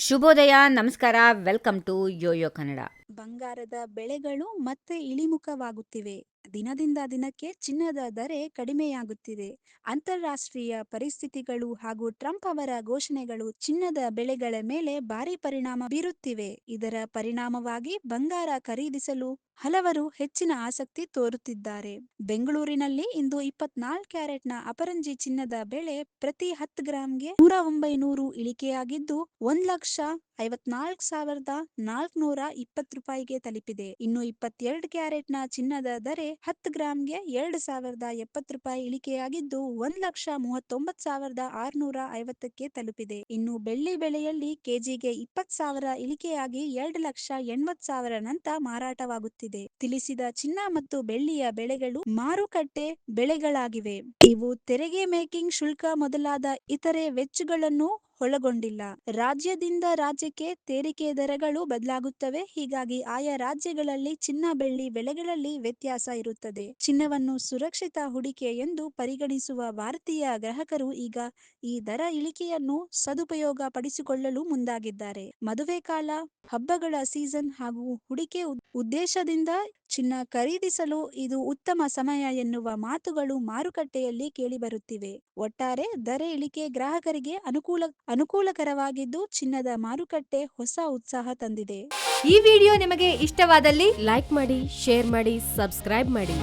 ಶುಭೋದಯ ನಮಸ್ಕಾರ welcome to Yoyo Kannada. ಬಂಗಾರದ ಬೆಳೆಗಳು ಮತ್ತೆ ಇಳಿಮುಖವಾಗುತ್ತಿವೆ. ದಿನದಿಂದ ದಿನಕ್ಕೆ ಚಿನ್ನದ ದರೆ ಕಡಿಮೆಯಾಗುತ್ತಿದೆ. ಅಂತಾರಾಷ್ಟ್ರೀಯ ಪರಿಸ್ಥಿತಿಗಳು ಹಾಗೂ ಟ್ರಂಪ್ ಅವರ ಘೋಷಣೆಗಳು ಚಿನ್ನದ ಬೆಳೆಗಳ ಮೇಲೆ ಭಾರಿ ಪರಿಣಾಮ ಬೀರುತ್ತಿವೆ. ಇದರ ಪರಿಣಾಮವಾಗಿ ಬಂಗಾರ ಖರೀದಿಸಲು ಹಲವರು ಹೆಚ್ಚಿನ ಆಸಕ್ತಿ ತೋರುತ್ತಿದ್ದಾರೆ. ಬೆಂಗಳೂರಿನಲ್ಲಿ ಇಂದು ಇಪ್ಪತ್ನಾಲ್ಕು ಕ್ಯಾರೆಟ್ನ ಅಪರಂಜಿ ಚಿನ್ನದ ಬೆಲೆ ಪ್ರತಿ ಹತ್ತು ಗ್ರಾಂಗೆ ನೂರ ಒಂಬೈನೂರು ಇಳಿಕೆಯಾಗಿದ್ದು, ಒಂದ್ ಲಕ್ಷ ಐವತ್ನಾಲ್ಕು ಸಾವಿರದ ನಾಲ್ಕುನೂರ ಇಪ್ಪತ್ತು ರೂಪಾಯಿಗೆ ತಲುಪಿದೆ. ಇನ್ನು ಇಪ್ಪತ್ತೆರಡು ಕ್ಯಾರೆಟ್ನ ಚಿನ್ನದ ದರೆ ಹತ್ತು ಗ್ರಾಂಗೆ ಎರಡು ಸಾವಿರದ ಎಪ್ಪತ್ತು ರೂಪಾಯಿ ಇಳಿಕೆಯಾಗಿದ್ದು, ಒಂದ್ ಲಕ್ಷ ಮೂವತ್ತೊಂಬತ್ತು ಸಾವಿರದ ಆರುನೂರ ಐವತ್ತಕ್ಕೆ ತಲುಪಿದೆ. ಇನ್ನು ಬೆಳ್ಳಿ ಬೆಲೆಯಲ್ಲಿ ಕೆಜಿಗೆ ಇಪ್ಪತ್ತು ಸಾವಿರ ಇಳಿಕೆಯಾಗಿ ಎರಡು ಲಕ್ಷ ಎಣ್ಪತ್ತು ಸಾವಿರ ನಂತ ಮಾರಾಟವಾಗುತ್ತಿದೆ. ತಿಳಿಸಿದ ಚಿನ್ನ ಮತ್ತು ಬೆಳ್ಳಿಯ ಬೆಳೆಗಳು ಮಾರುಕಟ್ಟೆ ಬೆಳೆಗಳಾಗಿವೆ. ಇವು ತೆರಿಗೆ ಮೇಕಿಂಗ್ ಶುಲ್ಕ ಮೊದಲಾದ ಇತರೆ ವೆಚ್ಚಗಳನ್ನು ಒಳಗೊಂಡಿಲ್ಲ. ರಾಜ್ಯದಿಂದ ರಾಜ್ಯಕ್ಕೆ ತೆರಿಗೆ ದರಗಳು ಬದಲಾಗುತ್ತವೆ. ಹೀಗಾಗಿ ಆಯಾ ರಾಜ್ಯಗಳಲ್ಲಿ ಚಿನ್ನ ಬೆಳ್ಳಿ ಬೆಲೆಗಳಲ್ಲಿ ವ್ಯತ್ಯಾಸ ಇರುತ್ತದೆ. ಚಿನ್ನವನ್ನು ಸುರಕ್ಷಿತ ಹೂಡಿಕೆ ಎಂದು ಪರಿಗಣಿಸುವ ಭಾರತೀಯ ಗ್ರಾಹಕರು ಈಗ ಈ ದರ ಇಳಿಕೆಯನ್ನು ಸದುಪಯೋಗ ಪಡಿಸಿಕೊಳ್ಳಲು ಮುಂದಾಗಿದ್ದಾರೆ. ಮದುವೆ ಕಾಲ, ಹಬ್ಬಗಳ ಸೀಸನ್ ಹಾಗೂ ಹೂಡಿಕೆ ಉದ್ದೇಶದಿಂದ ಚಿನ್ನ ಖರೀದಿಸಲು ಇದು ಉತ್ತಮ ಸಮಯ ಎನ್ನುವ ಮಾತುಗಳು ಮಾರುಕಟ್ಟೆಯಲ್ಲಿ ಕೇಳಿಬರುತ್ತಿವೆ. ಒಟ್ಟಾರೆ ದರ ಇಳಿಕೆ ಗ್ರಾಹಕರಿಗೆ ಅನುಕೂಲ ಅನುಕೂಲಕರವಾಗಿದ್ದು ಚಿನ್ನದ ಮಾರುಕಟ್ಟೆ ಹೊಸ ಉತ್ಸಾಹ ತಂದಿದೆ. ಈ ವಿಡಿಯೋ ನಿಮಗೆ ಇಷ್ಟವಾದಲ್ಲಿ ಲೈಕ್ ಮಾಡಿ, ಶೇರ್ ಮಾಡಿ, ಸಬ್ಸ್ಕ್ರೈಬ್ ಮಾಡಿ.